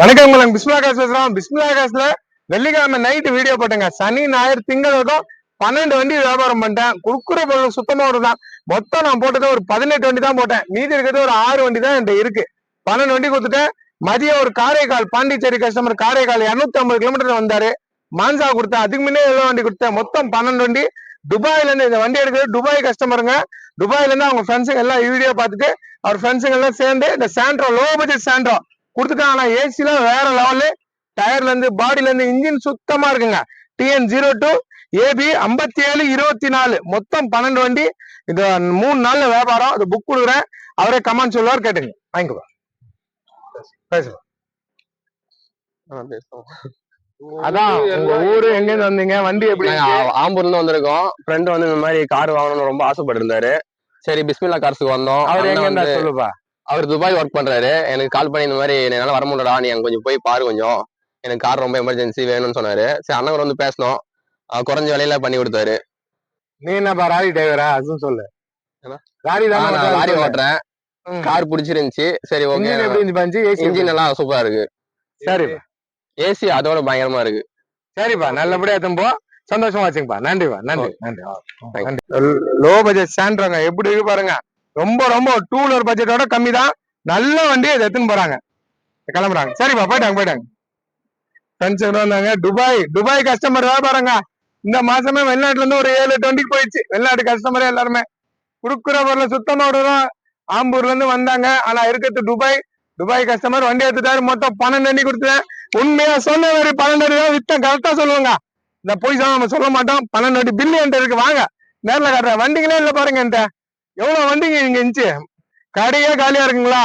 வணக்கம் உங்களுக்கு பிஸ்மிலா காசு பேசுறோம். பிஸ்மிலா காசுல வெள்ளிக்கிழமை நைட்டு வீடியோ போட்டேங்க. சனி ஞாயிறு திங்கள் வரைக்கும் பன்னெண்டு வண்டி வியாபாரம் பண்ணிட்டேன். குடுக்குற பொருள் சுத்தமா வருதான் மொத்தம் நான் போட்டது ஒரு பதினெட்டு வண்டி தான் போட்டேன். மீதி இருக்கிறது ஒரு ஆறு வண்டி தான் என்கிட்ட இருக்கு. பன்னெண்டு வண்டி கொடுத்துட்டேன். மதியம் ஒரு காரைக்கால் பாண்டிச்சேரி கஸ்டமர் காரைக்கால் இருநூத்தி ஐம்பது கிலோமீட்டர் வந்தாரு. மான்சா கொடுத்தேன். அதுக்கு முன்னே எவ்வளவு வண்டி கொடுத்தேன். மொத்தம் பன்னெண்டு வண்டி. துபாயில இருந்து இந்த வண்டி எடுக்கிறது துபாய் கஸ்டமருங்க துபாயில இருந்து அவங்க ஃப்ரெண்ட்ஸுங்க எல்லாம் வீடியோ பார்த்துட்டு அவர் ஃப்ரெண்ட்ஸுங்க எல்லாம் சேர்ந்து இந்த சாண்ட்ரோ லோ பட்ஜெட் சாண்ட்ரோ கொடுத்துட்டாங்க ஆனா ஏசில வேற லெவலு டயர்ல இருந்து பாடியில இருந்து இன்ஜின் சுத்தமா இருக்குங்க. டிஎன் ஜீரோ டூ ஏபி ஐம்பத்தி ஏழு இருபத்தி நாலு மொத்தம் பன்னெண்டு வண்டி. இது மூணு நாள்ல வியாபாரம். இது புக் கொடுக்குறேன். அவரே கமெண்ட் சொல்லுவார் கேட்டுங்க வாங்கிக்கோ. பேசுங்க. அதான் உங்க ஊரு எங்க இருந்து வந்தீங்க? வண்டி எப்படி ஆம்பூர்ல இருந்து வந்திருக்கோம். ஃப்ரெண்ட் வந்து இந்த மாதிரி கார் வாங்கணும்னு ரொம்ப ஆசைப்பட்டு இருந்தாரு சரி பிஸ்மில்லா கார்ஸ்க்கு வந்தோம். அவர் எங்க இருந்தா சொல்லுப்பா? அவர் துபாய் ஒர்க் பண்றாரு. எனக்கு கால் பண்ணி இந்த மாதிரி என்னால வர முடியலடா நீ அங்க கொஞ்சம் போய் பாரு கொஞ்சம். எனக்கு கார் ரொம்ப எமர்ஜென்சி வேணும்னு சொன்னாரு. சரி அண்ணன் வந்து பேசணும் குறைஞ்ச விலையில பண்ணி கொடுத்தாரு. நீ என்னப்பா ராலி டிரைவரா அதுவும் சொல்லு. லாரி தான் ஓட்டுறேன். கார் பிடிச்சிருந்துச்சு. சரி ஓகே இன்ஜின் எல்லாம் சூப்பரா இருக்கு. சரிப்பா. ஏசி அதோட பயங்கரமா இருக்கு. சரிப்பா நல்லபடியா திரும்ப சந்தோஷமா வச்சுங்கப்பா நன்றிப்பா நன்றி நன்றி. லோ பட்ஜெட் சாண்ட்ரங்க எப்படி இருக்கு பாருங்க. ரொம்ப ரொம்ப டூ வீலர் பட்ஜெட்டோட கம்மி தான் நல்ல வண்டி இதை எடுத்துன்னு போறாங்க. கிளம்புறாங்க. சரிப்பா போயிட்டாங்க போயிட்டாங்க. ஃப்ரெண்ட்ஸ் வந்தாங்க துபாய் துபாய் கஸ்டமர் பாருங்க. இந்த மாசமே வெளிநாட்டுல இருந்து ஒரு ஏழு டுவெண்ட்டிக்கு போயிடுச்சு. வெளிநாட்டு கஸ்டமரே எல்லாருமே. குறுக்குற பொருள் சுத்தமா விடுறோம் ஆம்பூர்ல இருந்து வந்தாங்க. ஆனா இருக்கிறது துபாய். துபாய் கஸ்டமர் வண்டி எடுத்துட்டாரு. மொத்தம் பன்னெண்டு வண்டி கொடுத்தேன் உண்மையா சொன்ன மாதிரி பன்னெண்டு வண்டி தான் வித்தேன். கரெக்டா சொல்லுவாங்க. இந்த பொய் சொல்ல நம்ம சொல்ல மாட்டோம். பன்னெண்டு அடி பில்லு என்கிட்ட இருக்கு. வாங்க. நேரில் காட்டுறேன். வண்டிங்களே இல்லை பாருங்க என்கிட்ட. எவ்வளவு வண்டிங்க இங்க இருந்துச்சு? கடையே காலியா இருக்குங்களா?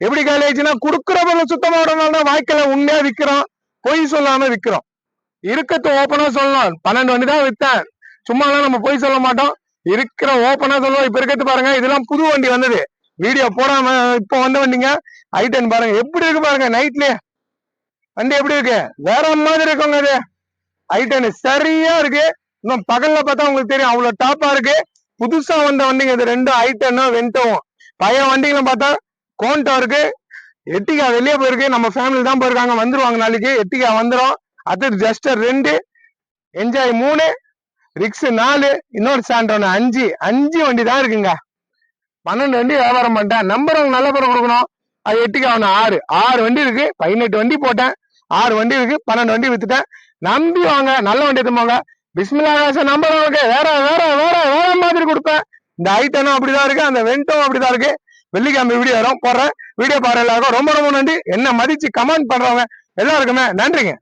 எப்படி காலி ஆயிடுச்சுன்னா குடுக்குற பொருள் சுத்தமா விடணும்னா வாய்க்கல உண்மையா விக்கிறோம் பொய் சொல்லாம விக்கிறோம். இருக்கத்து ஓப்பனா சொல்லலாம். பன்னெண்டு வண்டி தான் வித்தேன். சும்மாலாம் நம்ம பொய் சொல்ல மாட்டோம். இருக்கிற ஓப்பனா சொல்லுவோம் இப்ப இருக்கிறது பாருங்க இதெல்லாம் புது வண்டி வந்தது. வீடியோ போடாம இப்போ வந்த வண்டிங்க. ஐட்டன் பாருங்க எப்படி இருக்கு பாருங்க நைட்லயே வண்டி எப்படி இருக்கு? வேற மாதிரி இருக்குங்க இது ஐட்டன் சரியா இருக்கு. இன்னும் பகல்ல பார்த்தா உங்களுக்கு தெரியும். அவ்வளவு டாப்பா இருக்கு. புதுசா வந்த வண்டிங்க இது. ரெண்டும் ஐட்டனும் வெண்டவும். பழைய வண்டிகளை பார்த்தா கோண்டா இருக்கு. எட்டிகா வெளியே போயிருக்கு. நம்ம ஃபேமிலி தான் போயிருக்காங்க. வந்துருவாங்க நாளைக்கு. எட்டிகா வந்துடும் அது ஜஸ்ட் ரெண்டு. என்ஜாய் மூணு. ரிக்ஸ் நாலு. இன்னொரு சாண்டோன் அஞ்சு. அஞ்சு வண்டி தான் இருக்குங்க. பன்னெண்டு வண்டி வியாபாரம் பண்ணிட்டேன். நம்பர் அவங்க நல்ல பேரை கொடுக்கணும். அது எட்டுக்கு அவனு ஆறு. ஆறு வண்டி இருக்கு. பதினெட்டு வண்டி போட்டேன். ஆறு வண்டி இருக்கு. பன்னெண்டு வண்டி வித்துட்டேன். நம்பி வாங்க. நல்ல வண்டி எடுத்துமாங்க பிஸ்மிலா காசு நம்பர் உங்களுக்கு வேற வேற வேற வேற மாதிரி கொடுப்பேன். இந்த ஐட்டனும் அப்படிதான் இருக்கு அந்த வெண்டும் அப்படிதான் இருக்கு. வெள்ளிக்கிழமை வீடியோ வரும் போடுறேன். வீடியோ பாரு எல்லாருக்கும் ரொம்ப ரொம்ப நன்றி. என்ன மதிச்சு கமெண்ட் பண்றவங்க எல்லாருக்குமே நன்றிங்க.